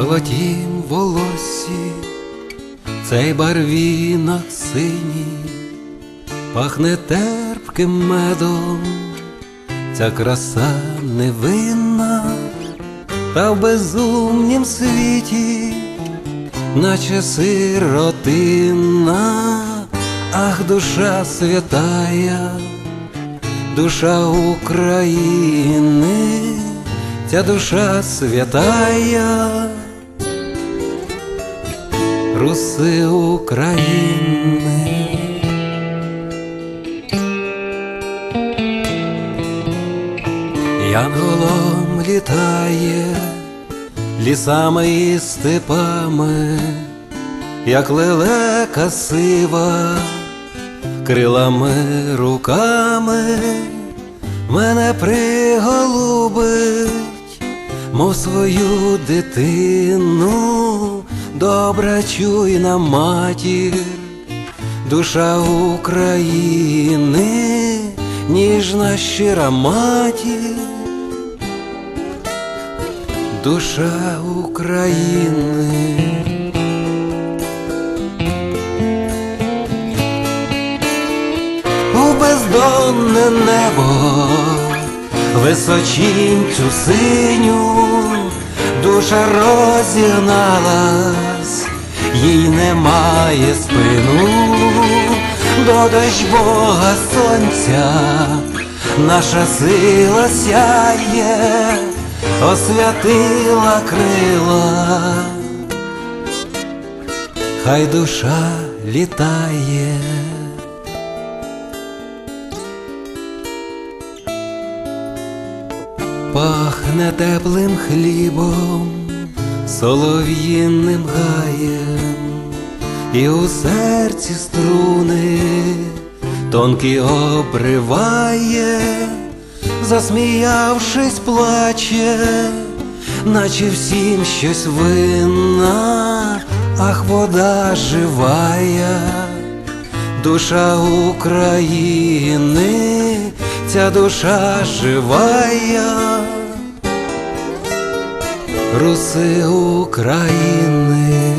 золотім волоссі, цей барвінок синій, пахне терпким медом, ця краса невинна, та в безумнім світі, наче сиротина, ах, душа святая, душа України, ця душа святая, руси України. Янголом літає лісами і степами, як лелека сива, крилами руками мене приголубить, мов свою дитину, добра чуйна матір, душа України, ніжна щира матір, душа України. У бездонне небо, височинцю синю, душа розігналась, їй немає спину, додач Бога сонця, наша сила сяє, освятила крила, хай душа літає. Пахне теплим хлібом, солов'їним гаєм, і у серці струни тонкі обриває, засміявшись, плаче, наче всім щось винна, ах, вода живая душа України, ця душа живая, руси України.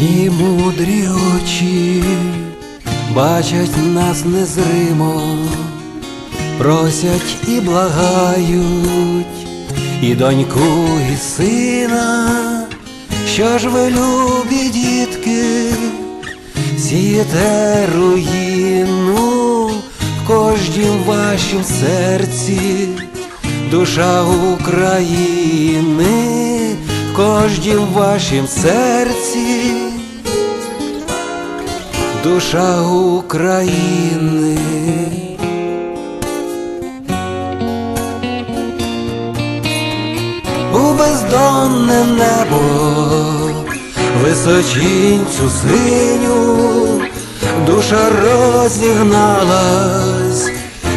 Її мудрі очі бачать нас незримо, просять і благають, і доньку, і сина, що ж ви, любі дітки, сієте руїну в кожнім вашім серці, душа України, в кожнім вашім серці, душа України. У бездонне небо, височинцю синю, душа розігналась,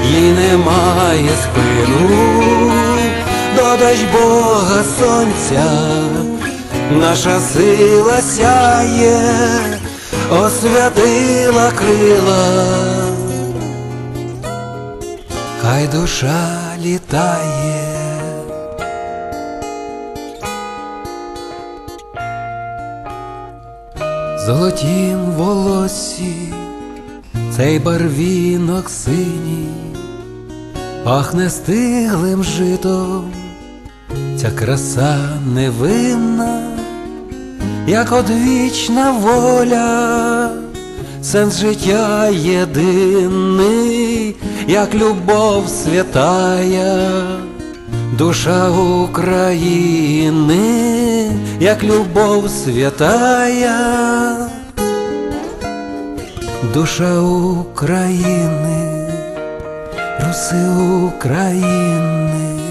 їй немає спину, додач Бога сонця, наша сила сяє, освятила крила, хай душа літає. Золотім волоссі, цей барвінок синій, пахне стиглим житом, ця краса невинна, як одвічна воля, сенс життя єдиний, як любов святая, душа України, як любов святая, душа України, руси України.